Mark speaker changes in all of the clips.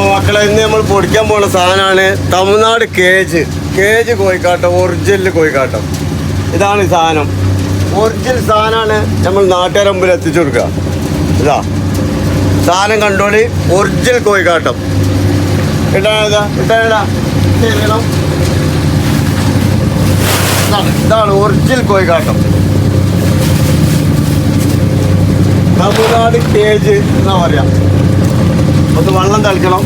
Speaker 1: അപ്പോൾ മക്കളെ ഇന്ന് നമ്മൾ പൊടിക്കാൻ പോണ സാധനമാണ് തമിഴ്നാട് കേജ്. കേജ് കോഴിക്കാട്ടം ഒറിജിനൽ കോഴിക്കാട്ടം. ഇതാണ് ഈ സാധനം. ഒറിജിനൽ സാധനമാണ് നമ്മൾ നാട്ടുകാരെ മുമ്പിൽ എത്തിച്ചു കൊടുക്കുക. ഇതാ. സാധനം കണ്ടോളി ഒറിജിനൽ കോഴിക്കാട്ടം. ഇതാണ് ഒറിജിനൽ കോഴിക്കാട്ടം. തമിഴ്നാട് കേജ് എന്നാ പറയാ. വെള്ളം തളിക്കണം.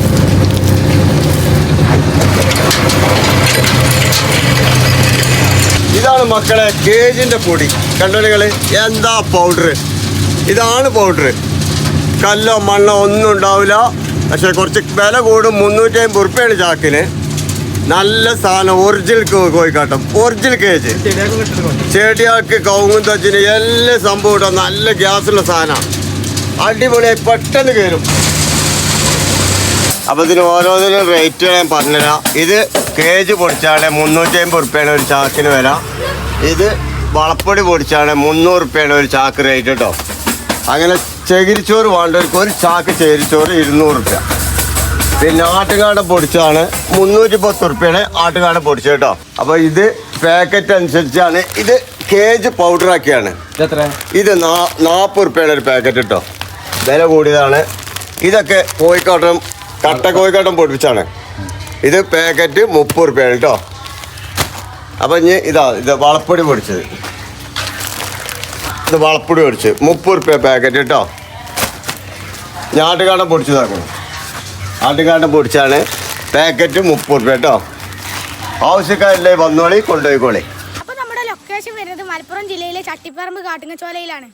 Speaker 1: ഇതാണ് മക്കളെ കേജിന്റെ പൊടി. കണ്ടോളികൾ എന്താ പൗഡർ ഇതാണ് പൗഡർ കല്ലോ മണ്ണോ ഒന്നും ഉണ്ടാവില്ല. പക്ഷെ കുറച്ച് വില കൂടും. മുന്നൂറ്റി അമ്പത് ഉറുപ്പ്യാണ് ചാക്കിന്. നല്ല സാധനം. ഒറിജിനൽ കോഴിക്കാട്ടം. ഒറിജിനൽ കേജ് ചെടിയാക്ക് കവുങ്ങും തച്ചിന് എല്ലാ സംഭവം നല്ല ഗ്യാസുള്ള സാധനമാണ്. അടിപൊളിയായി പെട്ടെന്ന് കയറും. അപ്പോൾ ഇതിന് ഓരോന്നിനും റേറ്റ് ഞാൻ പറഞ്ഞുതരാം. ഇത് കേജ് പൊടിച്ചാണ് മുന്നൂറ്റി അമ്പത് റുപ്യാണ് ഒരു ചാക്കിന് വില. ഇത് വളപ്പൊടി പൊടിച്ചാണ് മുന്നൂറ് റുപ്യാണ് ഒരു ചാക്ക് റേറ്റ് കേട്ടോ അങ്ങനെ ചകിരിച്ചോറ് വേണ്ടവർക്ക് ഒരു ചാക്ക് ചകിരിച്ചോറ് ഇരുന്നൂറ് റുപ്യ പിന്നെ ആട്ടുകാട പൊടിച്ചാണ് മുന്നൂറ്റി പത്ത് റുപ്യാണ് ആട്ടുകാട പൊടിച്ചത് കേട്ടോ. അപ്പോൾ ഇത് പാക്കറ്റ് അനുസരിച്ചാണ് ഇത് കേജ് പൗഡറാക്കിയാണ്
Speaker 2: ആക്കിയാണ്.
Speaker 1: ഇത് നാ- നാൽപ്പത് റുപ്യയുടെ ഒരു പാക്കറ്റ് കേട്ടോ വില കൂടിയതാണ്. ഇതൊക്കെ കോഴിക്കോട്ടം കട്ട കോഴിക്കാട്ടം പൊടിപ്പിച്ചാണ്. ഇത് പാക്കറ്റ് മുപ്പത് റുപ്യാണ് കേട്ടോ. അപ്പം ഇനി ഇതാ ഇത് വളപ്പൊടി പൊടിച്ചത്. ഇത് വളപ്പൊടി പൊടിച്ച് മുപ്പത് റുപ്യ പാക്കറ്റ് കേട്ടോ. ഞാട്ടുകാടം പൊടിച്ചതാക്കണം ആട്ടുകാടം പൊടിച്ചാണ് പാക്കറ്റ് മുപ്പത് റുപ്യ കേട്ടോ. ആവശ്യക്കാരില്ലേ വന്നോളി കൊണ്ടുപോയിക്കോളി.
Speaker 3: അപ്പോൾ നമ്മുടെ ലൊക്കേഷൻ വരുന്നത് മലപ്പുറം ജില്ലയിലെ ചട്ടിപ്പറമ്പ് കാട്ടുങ്ങച്ചോലയിലാണ്.